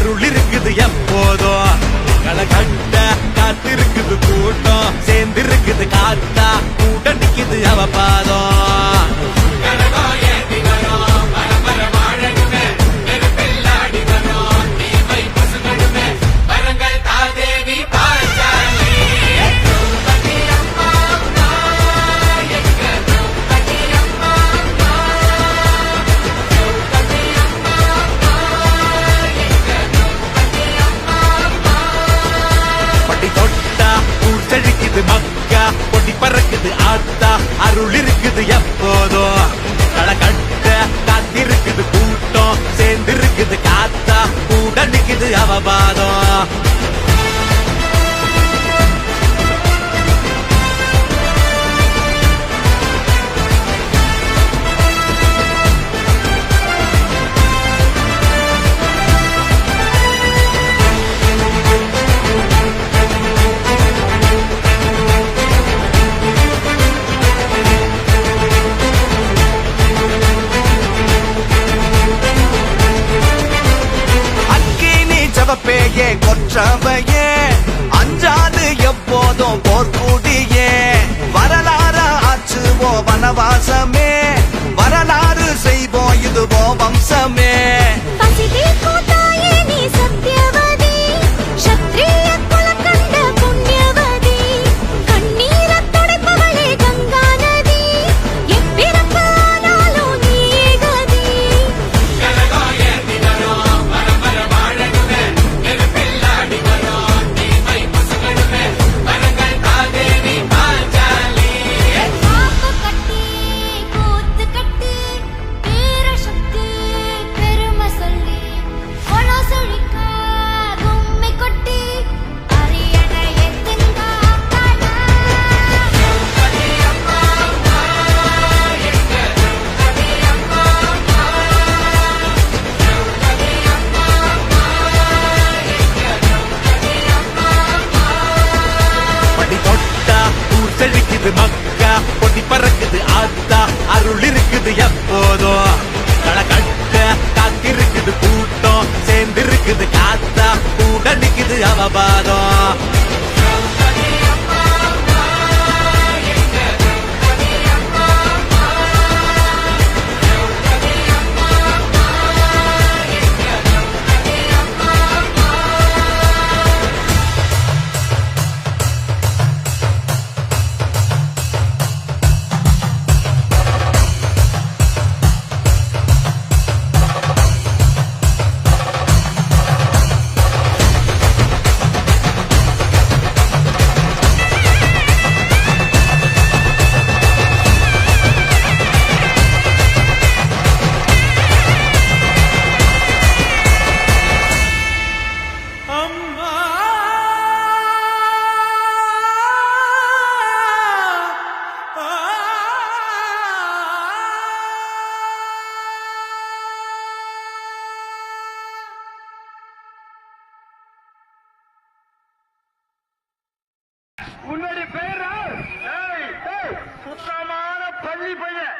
அருள் இருக்குது எப்போதும் களை கட்ட காத்திருக்குது கூட்டம். சேர்ந்திருக்குது காத்தா. கூட நிக்குது அவ பாதம். ஆத்தா அருளிரு தவப்பேயே கொற்றவையே. அஞ்சாது எப்போதும் போர்க்குடியே. வரலாறு ஆச்சுவோ வனவாசமே. பறக்குது மக்கா பொடி பறக்குது ஆத்தா அருள் இருக்கு. கள்ளி பையன்